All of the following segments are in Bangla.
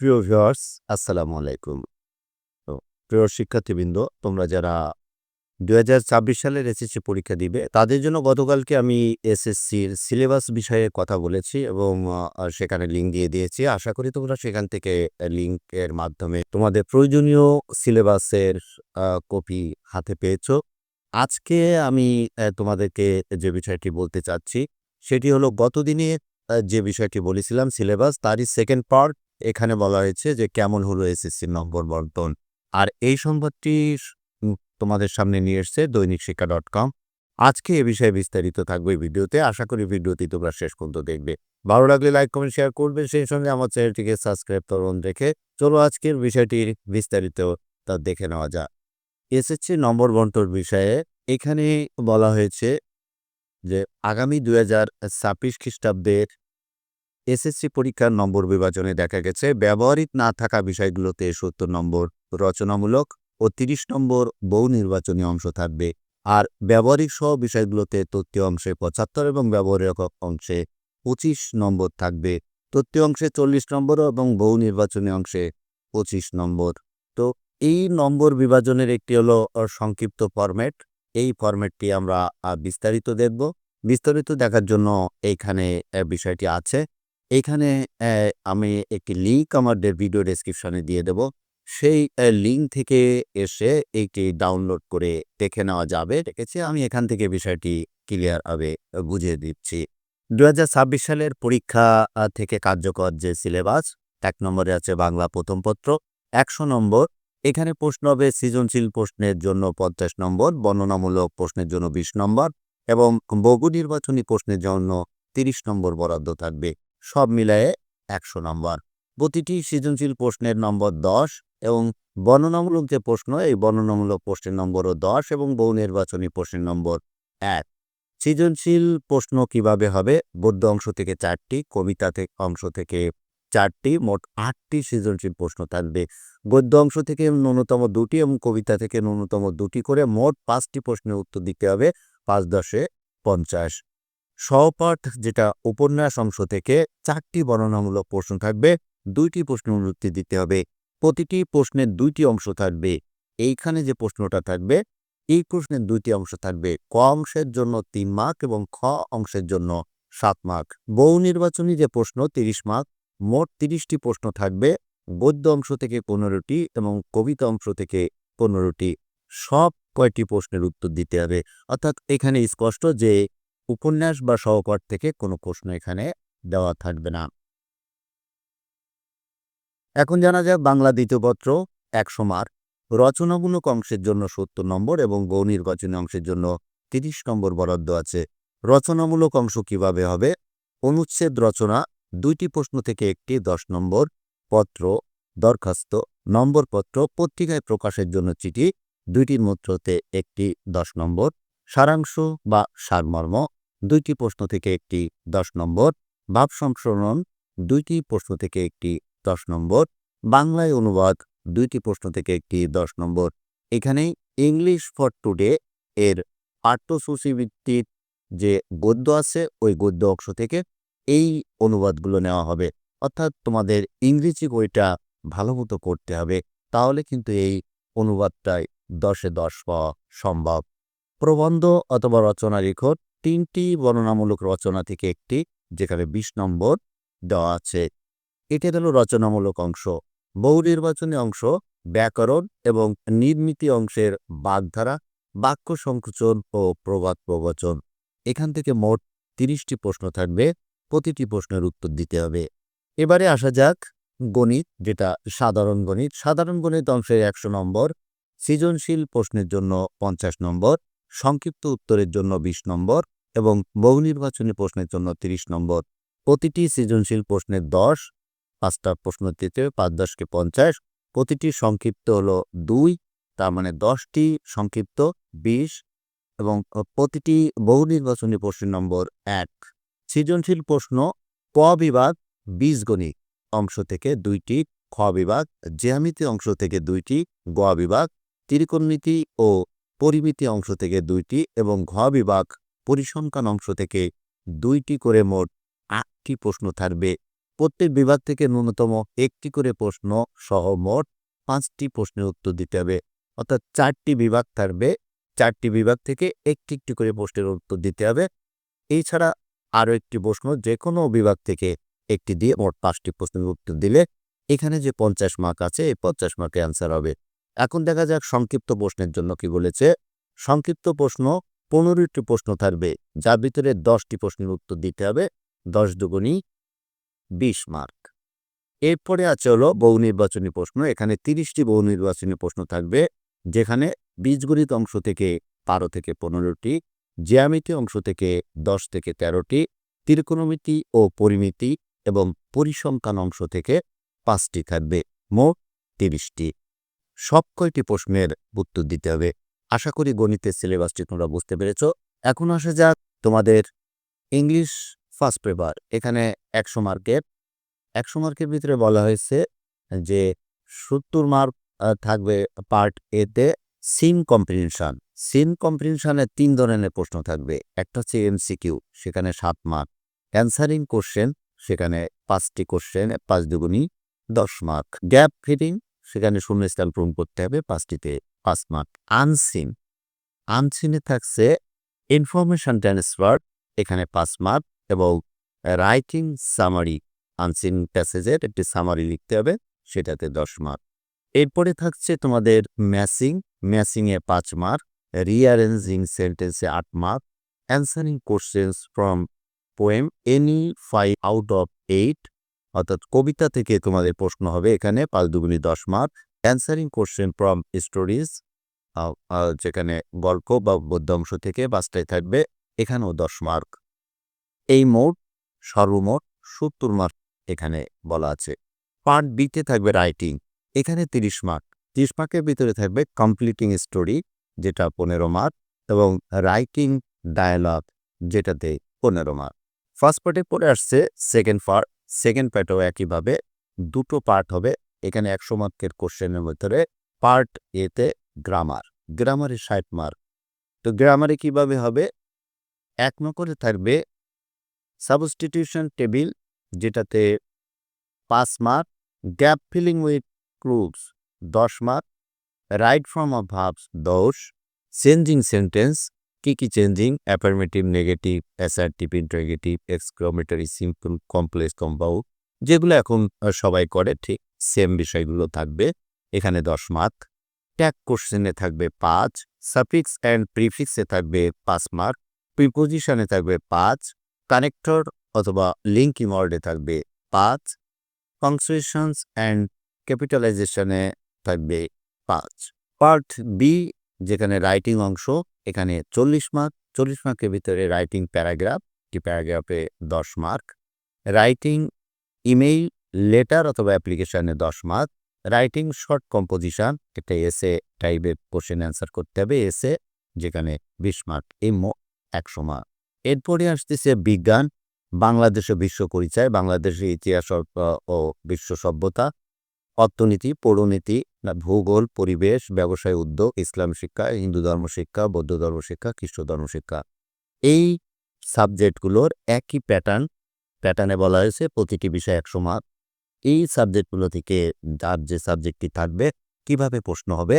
প্রিয় ভিউয়ার্স, আসসালামু আলাইকুম। তো, প্রিয় শিক্ষার্থীবৃন্দ, তোমরা যারা দু হাজার ছাব্বিশ সালের এসএসসি পরীক্ষা দিবে, তাদের জন্য গতকালকে আমি এসএসসির সিলেবাস বিষয়ে কথা বলেছি এবং সেখানে লিঙ্ক দিয়ে দিয়েছি। আশা করি তোমরা সেখান থেকে লিঙ্কের মাধ্যমে তোমাদের প্রয়োজনীয় সিলেবাসের কপি হাতে পেয়েছ। আজকে আমি তোমাদেরকে যে বিষয়টি বলতে চাচ্ছি, সেটি হলো গতদিনে যে বিষয়টি বলেছিলাম সিলেবাস, তারই সেকেন্ড পার্ট এখানে বলা হয়েছে যে, কেমন হলো এসএসসি নম্বর বন্টন? আর এই সংবাদটি তোমাদের সামনে নিয়ে এসছে দৈনিক শিক্ষা ডট কম। আজকে এ বিষয়ে বিস্তারিত থাকবে ভিডিওতে। আশা করি ভিডিওটি তোমরা শেষ পর্যন্ত দেখবে। ভালো লাগলে লাইক, কমেন্ট, শেয়ার করবে সেই সঙ্গে আমার চ্যানেলটিকে সাবস্ক্রাইব করুন রেখে চলো আজকের বিষয়টির বিস্তারিত তা দেখে নেওয়া যাক। এসএসসি নম্বর বন্টন বিষয়ে এখানে বলা হয়েছে যে, আগামী দুই হাজার ছাব্বিশ খ্রিস্টাব্দের এসএসসি পরীক্ষার নম্বর বিভাজনে দেখা গেছে ব্যবহারিক না থাকা বিষয়গুলোতে সত্তর নম্বর রচনামূলক ও তিরিশ নম্বর বহু নির্বাচনী অংশ থাকবে। আর ব্যবহারিক সহ বিষয়গুলোতে তথ্য অংশে পঁচাত্তর এবং ব্যবহারিক অংশে পঁচিশ নম্বর থাকবে। তথ্য অংশে চল্লিশ নম্বর এবং বহু নির্বাচনী অংশে পঁচিশ নম্বর। তো এই নম্বর বিভাজনের একটি হলো সংক্ষিপ্ত ফরম্যাট এই ফরম্যাটটি আমরা বিস্তারিত দেখব। বিস্তারিত দেখার জন্য এইখানে বিষয়টি আছে। এইখানে আহ, আমি একটি লিঙ্ক আমাদের ভিডিও ডেসক্রিপশনে দিয়ে দেব। সেই লিঙ্ক থেকে এসে এইটি ডাউনলোড করে দেখে নেওয়া যাবে। দেখেছি আমি এখান থেকে বিষয়টি ক্লিয়ার হবে বুঝিয়ে দিচ্ছি। দু হাজার ছাব্বিশ সালের পরীক্ষা থেকে কার্যকর যে সিলেবাস এক নম্বরে আছে বাংলা প্রথম পত্র একশো নম্বর। এখানে প্রশ্ন হবে সৃজনশীল প্রশ্নের জন্য পঞ্চাশ নম্বর বর্ণনামূলক প্রশ্নের জন্য বিশ নম্বর এবং বহু নির্বাচনী প্রশ্নের জন্য তিরিশ নম্বর বরাদ্দ থাকবে। সব মিলায়ে একশো নম্বর। প্রতিটি সৃজনশীল প্রশ্নের নম্বর দশ এবং বর্ণনামূলক যে প্রশ্ন, এই বর্ণনামূলক প্রশ্নের নম্বরও দশ এবং বহু নির্বাচনী প্রশ্নের নম্বর এক। সৃজনশীল প্রশ্ন কীভাবে হবে? গদ্য অংশ থেকে চারটি, কবিতা থেকে অংশ থেকে চারটি, মোট আটটি সৃজনশীল প্রশ্ন থাকবে। গদ্য অংশ থেকে ন্যূনতম দুটি এবং কবিতা থেকে ন্যূনতম দুটি করে মোট পাঁচটি প্রশ্নের উত্তর দিতে হবে। পাঁচ দশে পঞ্চাশ। সহপাঠ, যেটা উপন্যাস অংশ থেকে চারটি বর্ণনামূলক প্রশ্ন থাকবে, দুইটি প্রশ্নের উত্তর দিতে হবে। প্রতিটি প্রশ্নের দুইটি অংশ থাকবে। এইখানে যে প্রশ্নটা থাকবে, এই প্রশ্নের দুইটি অংশ থাকবে ক অংশের জন্য তিন মার্ক এবং খ অংশের জন্য সাত মার্ক। বহু নির্বাচনী যে প্রশ্ন, তিরিশ মার্ক, মোট তিরিশটি প্রশ্ন থাকবে গদ্য অংশ থেকে পনেরোটি এবং কবিতা অংশ থেকে পনেরোটি। সব কয়টি প্রশ্নের উত্তর দিতে হবে। অর্থাৎ এখানে স্পষ্ট যে উপন্যাস বা সহপাঠ থেকে কোনো প্রশ্ন এখানে দেওয়া থাকবে না। এখন জানা যাক বাংলা দ্বিতীয়পত্র একশো রচনামূলক অংশের জন্য সত্তর নম্বর এবং বহু নির্বাচনী অংশের জন্য তিরিশ নম্বর বরাদ্দ আছে। রচনামূলক অংশ কীভাবে হবে? অনুচ্ছেদ রচনা, দুইটি প্রশ্ন থেকে একটি দশ নম্বর পত্র দরখাস্ত নম্বরপত্র পত্রিকায় প্রকাশের জন্য চিঠি, দুইটির মধ্যতে একটি দশ নম্বর সারাংশ বা সারমর্ম দুইটি প্রশ্ন থেকে একটি দশ নম্বর, ভাব সংশোধন দুইটি প্রশ্ন থেকে একটি দশ নম্বর, বাংলায় অনুবাদ দুইটি প্রশ্ন থেকে একটি দশ নম্বর। এখানে ইংলিশ ফর টুডে এর পাঠ্যসূচি ভিত্তিক যে গদ্য আছে, ওই গদ্য অংশ থেকে এই অনুবাদগুলো নেওয়া হবে। অর্থাৎ তোমাদের ইংরেজি বইটা ভালো মতো করতে হবে, তাহলে কিন্তু এই অনুবাদটাই দশে দশ পাওয়া সম্ভব। প্রবন্ধ অথবা রচনা লিখন তিনটি বর্ণনামূলক রচনা থেকে একটি, যেখানে বিশ নম্বর দেওয়া আছে। এটা হলো রচনামূলক অংশ। বহু নির্বাচনী অংশ, ব্যাকরণ এবং নির্মিতি অংশের বাগধারা, বাক্য সংকোচন ও প্রবাদ প্রবচন। এখান থেকে মোট তিরিশটি প্রশ্ন থাকবে, প্রতিটি প্রশ্নের উত্তর দিতে হবে। এবারে আসা যাক গণিত, যেটা সাধারণ গণিত। সাধারণ গণিত অংশের একশো নম্বর, সৃজনশীল প্রশ্নের জন্য পঞ্চাশ নম্বর। সংক্ষিপ্ত উত্তরের জন্য বিশ নম্বর এবং বহু নির্বাচনী প্রশ্নের জন্য তিরিশ নম্বর। প্রতিটি সৃজনশীল প্রশ্নের দশ পাঁচটা প্রশ্ন দিতে হবে, পাঁচ দশকে পঞ্চাশ। প্রতিটি সংক্ষিপ্ত হলো দুই তার মানে দশটি সংক্ষিপ্ত বিশ এবং প্রতিটি বহু নির্বাচনী প্রশ্নের নম্বর এক। সৃজনশীল প্রশ্ন ক বিভাগ বীজগণিত অংশ থেকে দুইটি খ বিভাগ জ্যামিতি অংশ থেকে দুইটি গ বিভাগ ত্রিকোণমিতি ও পরিমিতি অংশ থেকে দুইটি এবং ঘ বিভাগ পরিসংখ্যান অংশ থেকে দুইটি করে মোট আটটি প্রশ্ন থাকবে। প্রত্যেক বিভাগ থেকে ন্যূনতম একটি করে প্রশ্ন সহ মোট পাঁচটি প্রশ্নের উত্তর দিতে হবে। অর্থাৎ চারটি বিভাগ থাকবে। চারটি বিভাগ থেকে একটি একটি করে প্রশ্নের উত্তর দিতে হবে। এছাড়া আরও একটি প্রশ্ন যে কোনো বিভাগ থেকে একটি দিয়ে মোট পাঁচটি প্রশ্নের উত্তর দিলে এখানে যে পঞ্চাশ মার্ক আছে, এই পঞ্চাশ মার্কে অ্যান্সার হবে। এখন দেখা যাক সংক্ষিপ্ত প্রশ্নের জন্য কি বলেছে। সংক্ষিপ্ত প্রশ্ন, পনেরোটি প্রশ্ন থাকবে, যার ভিতরে দশটি প্রশ্নের উত্তর দিতে হবে, দশ দুগুণী বিশ মার্ক। এরপরে আছে হলো বহু নির্বাচনী প্রশ্ন, এখানে তিরিশটি বহু নির্বাচনী প্রশ্ন থাকবে, যেখানে বীজগণিত অংশ থেকে বারো থেকে পনেরোটি, জ্যামিতি অংশ থেকে দশ থেকে তেরোটি, ত্রিকোণমিতি ও পরিমিতি এবং পরিসংখ্যান অংশ থেকে পাঁচটি থাকবে, মোট তিরিশটি। সব কয়টি প্রশ্নের উত্তর দিতে হবে। আশা করি গণিতের সিলেবাসটি তোমরা বুঝতে পেরেছ। এখন আসা যাক তোমাদের ইংলিশ ফার্স্ট পেপার এখানে একশো মার্কের। একশো মার্কের ভিতরে বলা হয়েছে যে সত্তর মার্ক থাকবে পার্ট এতে সিন কম্প্রিহেনশন সিন কম্প্রিহেনশনের তিন ধরনের প্রশ্ন থাকবে। একটা হচ্ছে এমসিকিউ সেখানে সাত মার্ক অ্যান্সারিং কোশ্চেন সেখানে পাঁচটি কোশ্চেন পাঁচ দুগুণী দশ মার্ক গ্যাপ ফিটিং সেখানে শূন্য শূন্যস্থান পূরণ করতে হবে পাঁচটিতে পাঁচ মার্ক আনসিন আনসিনে থাকছে ইনফরমেশন ট্রান্সফার এখানে পাঁচ মার্ক এবং রাইটিং সামারি আনসিন প্যাসেজের একটি সামারি লিখতে হবে, সেটাতে দশ মার্ক এরপরে থাকছে তোমাদের ম্যাসিং ম্যাসিংয়ে পাঁচ মার্ক রিঅ্যারেঞ্জিং সেন্টেন্সে আট mark answering questions from poem any five out of eight অর্থাৎ কবিতা থেকে তোমাদের প্রশ্ন হবে এখানে পাঁচ দুগুণী দশ mark answering question from stories যেখানে গল্প বা গদ্যাংশ থেকে বাসটাই থাকবে, এখানেও দশ মার্ক এই মোট, সর্বমোট সত্তর মার্ক এখানে বলা আছে। পার্ট বিতে থাকবে রাইটিং এখানে তিরিশ মার্ক তিরিশ মার্কের ভিতরে থাকবে কমপ্লিটিং স্টোরি যেটা পনেরো মার্ক এবং রাইটিং ডায়ালগ যেটাতে পনেরো মার্ক ফার্স্ট পার্টে পড়ে আসছে সেকেন্ড পার্ট সেকেন্ড পার্টও একইভাবে দুটো পার্ট হবে। এখানে একশো মার্কের কোশ্চেনের ভিতরে পার্ট এতে গ্রামার গ্রামারে ষাট মার্ক তো গ্রামারে কীভাবে হবে? এক নম্বরে থাকবে সাবস্টিটিউশন টেবিল যেটাতে পাঁচ mark gap filling with clues দশ mark right form of verbs দশ চেঞ্জিং সেন্টেন্স কি কি changing affirmative negative assertive interrogative exclamatory simple complex compound যেগুলো এখন সবাই করে, ঠিক সেম বিষয়গুলো থাকবে। এখানে দশ মার্ক ট্যাগ কোশ্চেনে থাকবে পাঁচ। সাফিক্স অ্যান্ড প্রিফিক্সে থাকবে পাঁচ মার্ক প্রিপোজিশনে থাকবে পাঁচ। কানেক্টর অথবা লিঙ্কিং ওয়ার্ডে থাকবে পাঁচ। পাংচুয়েশনস অ্যান্ড ক্যাপিটালাইজেশনে থাকবে পাঁচ। পার্ট বি যেখানে রাইটিং অংশ এখানে চল্লিশ মার্ক, চল্লিশ মার্কের ভিতরে রাইটিং প্যারাগ্রাফ, একটি প্যারাগ্রাফে দশ মার্ক। রাইটিং ইমেইল, লেটার অথবা অ্যাপ্লিকেশনে দশ মার্ক। রাইটিং শর্ট কম্পোজিশন, একটা এসে টাইপের কোশ্চেন অ্যান্সার করতে হবে, এসে যেখানে বিশ মার্ক, এই মো- একশো মার্ক। এরপরে আসতেছে বিজ্ঞান, বাংলাদেশে বিশ্ব পরিচয়, বাংলাদেশের ইতিহাস ও বিশ্ব সভ্যতা। অর্থনীতি, পৌরনীতি, না ভূগোল, পরিবেশ, ব্যবসায় উদ্যোগ, ইসলাম শিক্ষা, হিন্দু ধর্ম শিক্ষা, বৌদ্ধ ধর্ম শিক্ষা, খ্রিস্ট ধর্ম শিক্ষা। এই সাবজেক্টগুলোর একই প্যাটার্ন প্যাটার্নে বলা হয়েছে প্রতিটি বিষয় একশো মার্ক। এই সাবজেক্টগুলো থেকে যার যে সাবজেক্টটি থাকবে, কীভাবে প্রশ্ন হবে,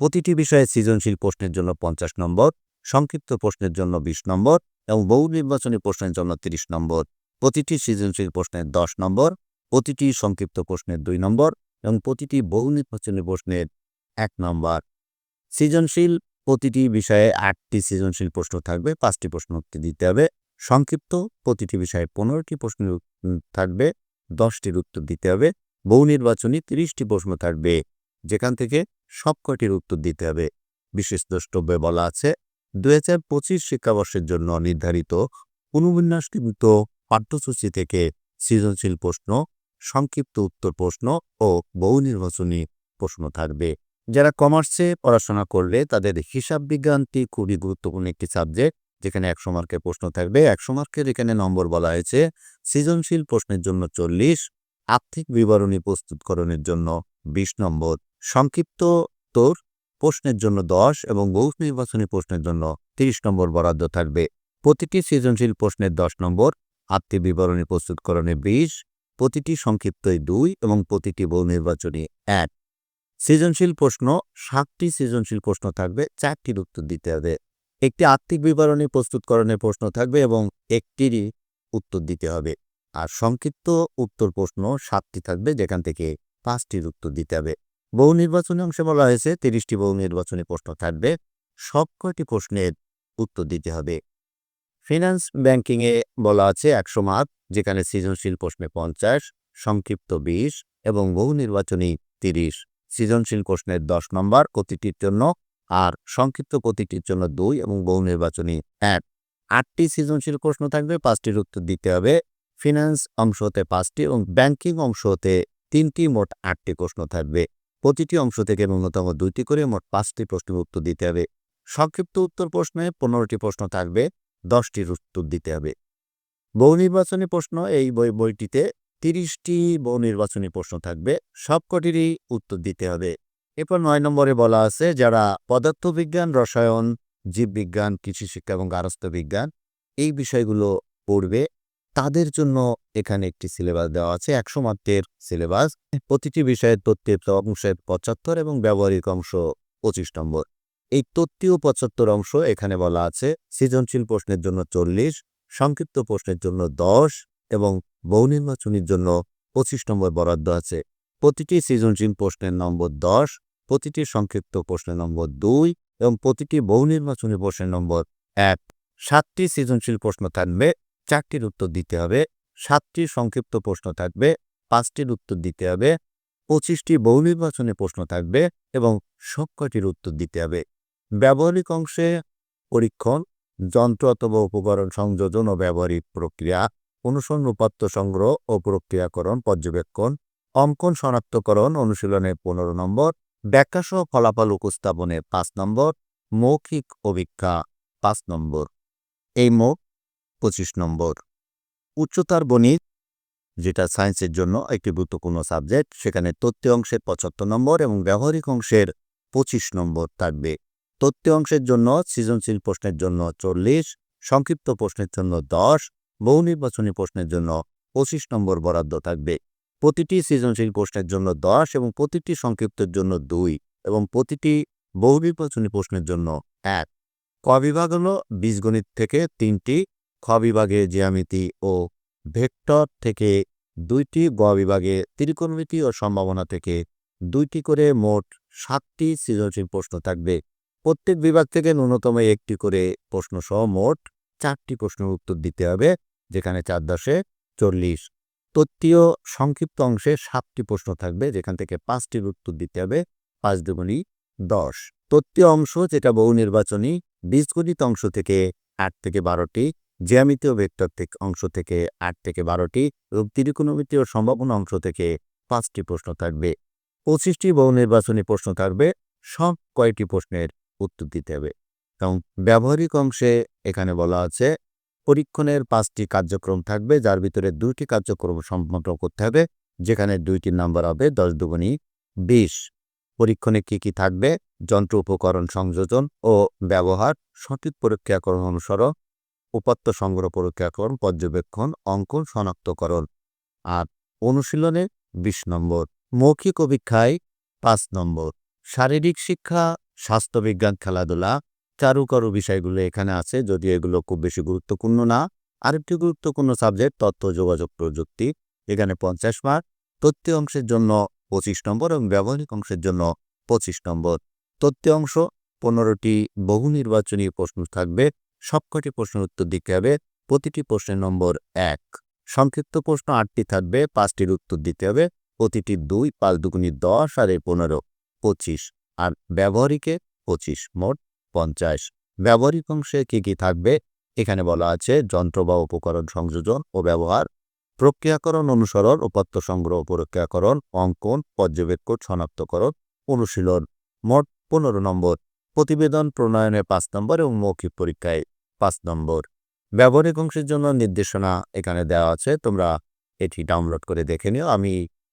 প্রতিটি বিষয়ে সৃজনশীল প্রশ্নের জন্য পঞ্চাশ নম্বর, সংক্ষিপ্ত প্রশ্নের জন্য বিশ নম্বর এবং বহু নির্বাচনী প্রশ্নের জন্য তিরিশ নম্বর। প্রতিটি সৃজনশীল প্রশ্নের দশ নম্বর, প্রতিটি সংক্ষিপ্ত প্রশ্নের দুই নম্বর এবং প্রতিটি বহু নির্বাচনী প্রশ্নের এক নম্বর সৃজনশীল প্রতিটি বিষয়ে আটটি সৃজনশীল প্রশ্ন থাকবে, পাঁচটি প্রশ্ন উত্তর দিতে হবে। সংক্ষিপ্ত প্রতিটি বিষয়ে পনেরোটি প্রশ্ন থাকবে, দশটির উত্তর দিতে হবে। বহু নির্বাচনী তিরিশটি প্রশ্ন থাকবে, যেখান থেকে সব কয়টির উত্তর দিতে হবে। বিশেষ দ্রষ্টব্যে বলা আছে, দুই হাজার পঁচিশ শিক্ষাবর্ষের জন্য নির্ধারিত পুনর্বিন্যাসকৃত পাঠ্যসূচি থেকে সৃজনশীল প্রশ্ন সংক্ষিপ্ত উত্তর প্রশ্ন ও বহু নির্বাচনী প্রশ্ন থাকবে। যারা কমার্সে পড়াশোনা করলে তাদের হিসাব বিজ্ঞানটি খুবই গুরুত্বপূর্ণ একটি সাবজেক্ট, যেখানে একশো মার্কের প্রশ্ন থাকবে। একশো মার্কের এখানে নম্বর বলা হয়েছে, সৃজনশীল প্রশ্নের জন্য চল্লিশ, আর্থিক বিবরণী প্রস্তুতকরণের জন্য বিশ নম্বর, সংক্ষিপ্ত তোর প্রশ্নের জন্য দশ এবং বহু নির্বাচনী প্রশ্নের জন্য তিরিশ নম্বর বরাদ্দ থাকবে। প্রতিটি সৃজনশীল প্রশ্নের দশ নম্বর আত্মীয় বিবরণী প্রস্তুতকরণে বিশ প্রতিটি সংক্ষিপ্তই দুই এবং প্রতিটি বহু নির্বাচনী এক। সৃজনশীল প্রশ্ন, সাতটি সৃজনশীল প্রশ্ন থাকবে, চারটির উত্তর দিতে হবে। একটি আর্থিক বিবরণী প্রস্তুতকরণের প্রশ্ন থাকবে এবং একটিরই উত্তর দিতে হবে। আর সংক্ষিপ্ত উত্তর প্রশ্ন, সাতটি থাকবে, যেখান থেকে পাঁচটির উত্তর দিতে হবে। বহু নির্বাচনী অংশে বলা হয়েছে, তিরিশটি বহু নির্বাচনী প্রশ্ন থাকবে। সব কয়টি প্রশ্নের উত্তর দিতে হবে। ফিনান্স ব্যাংকিংয়ে বলা আছে একশো মার্ক, যেখানে সৃজনশীল প্রশ্নে পঞ্চাশ, সংক্ষিপ্ত বিশ এবং বহু নির্বাচনী তিরিশ। সৃজনশীল প্রশ্নের দশ নম্বর প্রতিটির জন্য আর সংক্ষিপ্ত প্রতিটির জন্য দুই এবং বহু নির্বাচনী এক। আটটি সৃজনশীল প্রশ্ন থাকবে, পাঁচটির উত্তর দিতে হবে। ফিনান্স অংশ হতে পাঁচটি এবং ব্যাংকিং অংশ হতে তিনটি, মোট আটটি প্রশ্ন থাকবে। প্রতিটি অংশ থেকে ন্যূনতম দুইটি করে মোট পাঁচটি প্রশ্নের উত্তর দিতে হবে। সংক্ষিপ্ত উত্তর প্রশ্নে পনেরোটি প্রশ্ন থাকবে। দশটির উত্তর দিতে হবে। বহু নির্বাচনী প্রশ্ন, এই বই বইটিতে তিরিশটি বহু নির্বাচনী প্রশ্ন থাকবে, সবকটিরই উত্তর দিতে হবে। এরপর নয় নম্বরে বলা আছে, যারা পদার্থবিজ্ঞান, রসায়ন, জীববিজ্ঞান কৃষি শিক্ষা এবং গারস্থ বিজ্ঞান এই বিষয়গুলো পড়বে, তাদের জন্য এখানে একটি সিলেবাস দেওয়া আছে, একশো মাত্রের সিলেবাস। প্রতিটি বিষয়ের তথ্যের অংশের পঁচাত্তর এবং ব্যবহারিক অংশ পঁচিশ নম্বর। এই তত্ত্বীয় পঁচাত্তর অংশ এখানে বলা আছে, সৃজনশীল প্রশ্নের জন্য চল্লিশ, সংক্ষিপ্ত প্রশ্নের জন্য দশ এবং বহু নির্বাচনীর জন্য পঁচিশ নম্বর বরাদ্দ আছে। প্রতিটি সৃজনশীল প্রশ্নের নম্বর দশ, প্রতিটি সংক্ষিপ্ত প্রশ্নের নম্বর দুই এবং প্রতিটি বহু নির্বাচনী প্রশ্নের নম্বর এক। সাতটি সৃজনশীল প্রশ্ন থাকবে, চারটির উত্তর দিতে হবে, সাতটি সংক্ষিপ্ত প্রশ্ন থাকবে, পাঁচটির উত্তর দিতে হবে, পঁচিশটি বহু নির্বাচনী প্রশ্ন থাকবে এবং সবকটির উত্তর দিতে হবে। ব্যবহারিক অংশে পরীক্ষণ, যন্ত্র অথবা উপকরণ সংযোজন ও ব্যবহারিক প্রক্রিয়া, অনুসরণ উপাত্ত সংগ্রহ ও প্রক্রিয়াকরণ পর্যবেক্ষণ, অঙ্কন শনাক্তকরণ অনুশীলনে পনেরো নম্বর, ব্যাখ্যাসহ ফলাফল উপস্থাপনে পাঁচ নম্বর, মৌখিক অভিজ্ঞা পাঁচ নম্বর। এই মোট পঁচিশ নম্বর। উচ্চতার গণিত, যেটা সায়েন্সের জন্য একটি গুরুত্বপূর্ণ সাবজেক্ট, সেখানে তথ্য অংশের পঁচাত্তর নম্বর এবং ব্যবহারিক অংশের পঁচিশ নম্বর থাকবে। তথ্য অংশের জন্য, সৃজনশীল প্রশ্নের জন্য চল্লিশ, সংক্ষিপ্ত প্রশ্নের জন্য দশ, বহু নির্বাচনী প্রশ্নের জন্য পঁচিশ নম্বর বরাদ্দ থাকবে। প্রতিটি সৃজনশীল প্রশ্নের জন্য দশ এবং প্রতিটি সংক্ষিপ্তের জন্য দুই এবং প্রতিটি বহু নির্বাচনী প্রশ্নের জন্য এক। ক বিভাগ হল বীজগণিত থেকে তিনটি, খ বিভাগে জ্যামিতি ও ভেক্টর থেকে দুইটি, গ বিভাগে ত্রিকোণমিতি ও সম্ভাবনা থেকে দুইটি করে মোট সাতটি সৃজনশীল প্রশ্ন থাকবে। প্রত্যেক বিভাগ থেকে ন্যূনতম একটি করে প্রশ্নসহ মোট চারটি প্রশ্নের উত্তর দিতে হবে, যেখানে চার দশে চল্লিশ। তত্ত্বীয় সংক্ষিপ্ত অংশে সাতটি প্রশ্ন থাকবে, যেখান থেকে পাঁচটির উত্তর দিতে হবে, পাঁচ দুগুণি দশ। তত্ত্বীয় অংশ যেটা বহু নির্বাচনী বীজগণিত অংশ থেকে আট থেকে বারোটি জ্যামিতি ও ভেক্টর অংশ থেকে আট থেকে বারোটি, এবং ত্রিকোণমিতি ও সম্ভাবনা অংশ থেকে পাঁচটি প্রশ্ন থাকবে। পঁচিশটি বহু নির্বাচনী প্রশ্ন থাকবে, সব কয়টি প্রশ্নের উত্তর দিতে হবে। এবং ব্যবহারিক অংশে এখানে বলা আছে, পরীক্ষণের পাঁচটি কার্যক্রম থাকবে, যার ভিতরে দুইটি কার্যক্রম সম্পন্ন করতে হবে, যেখানে দুইটি নাম্বার হবে দশ দুগুণী বিশ। পরীক্ষণে কি কি থাকবে? যন্ত্র উপকরণ সংযোজন ও ব্যবহার, সঠিক পরীক্ষাকরণ অনুসরণ, উপাত্ত সংগ্রহ পরীক্ষাকরণ পর্যবেক্ষণ, অঙ্কন শনাক্তকরণ। আর অনুশীলনে বিশ নম্বর, মৌখিক অভিক্ষায় পাঁচ নম্বর, শারীরিক শিক্ষা স্বাস্থ্যবিজ্ঞান, খেলাধুলা, চারুকারু বিষয়গুলো এখানে আছে, যদিও এগুলো খুব বেশি গুরুত্বপূর্ণ না। আরেকটি গুরুত্বপূর্ণ সাবজেক্ট তথ্য, যোগাযোগ, প্রযুক্তি, এখানে পঞ্চাশ মার্ক তথ্য অংশের জন্য পঁচিশ নম্বর এবং ব্যবহারিক অংশের জন্য পঁচিশ নম্বর। তথ্য অংশ, পনেরোটি বহু নির্বাচনী প্রশ্ন থাকবে, সবকটি প্রশ্নের উত্তর দিতে হবে, প্রতিটি প্রশ্নের নম্বর এক। সংক্ষিপ্ত প্রশ্ন আটটি থাকবে, পাঁচটির উত্তর দিতে হবে, প্রতিটি দুই, পাঁচ দুগুণি দশ, আর এই পনেরো, পঁচিশ। আর ব্যবহারিকে পঁচিশ মোট পঞ্চাশ। ব্যবহারিক অংশে কী কী থাকবে? এখানে বলা আছে যন্ত্র বা উপকরণ সংযোজন ও ব্যবহার, প্রক্রিয়াকরণ অনুসরণ উপাত্ত সংগ্রহ প্রক্রিয়াকরণ, অঙ্কন, পর্যবেক্ষণ, শনাক্তকরণ, অনুশীলন। মোট পনেরো নম্বর, প্রতিবেদন প্রণয়নে পাঁচ নম্বর এবং মৌখিক পরীক্ষায় পাঁচ নম্বর। ব্যবহারিক অংশের জন্য নির্দেশনা এখানে দেওয়া আছে, তোমরা এটি ডাউনলোড করে দেখে নিও। আমি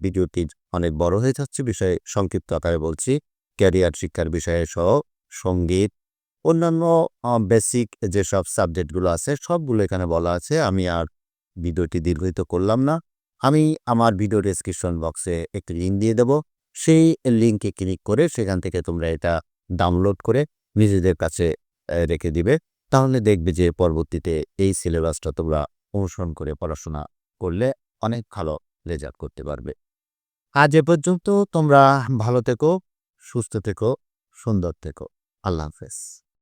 ভিডিওটি অনেক বড় হয়ে যাচ্ছে, বিষয়ে সংক্ষিপ্ত আকারে বলছি। ক্যারিয়ার শিক্ষার বিষয়ে সহ সংগীত, অন্যান্য বেসিক যেসব সাবজেক্টগুলো আছে সবগুলো এখানে বলা আছে। আমি আর ভিডিওটি দীর্ঘিত করলাম না। আমি আমার ভিডিও ডেসক্রিপশন বক্সে একটি লিঙ্ক দিয়ে দেব। সেই লিঙ্কে ক্লিক করে সেখান থেকে তোমরা এটা ডাউনলোড করে নিজেদের কাছে রেখে দিবে। তাহলে দেখবে যে পরবর্তীতে এই সিলেবাসটা তোমরা অনুসরণ করে পড়াশোনা করলে অনেক ভালো রেজাল্ট করতে পারবে। আজ এ পর্যন্ত তোমরা ভালো থেকো। সুস্থ থেকো সুন্দর থেকো। আল্লাহ হাফেজ।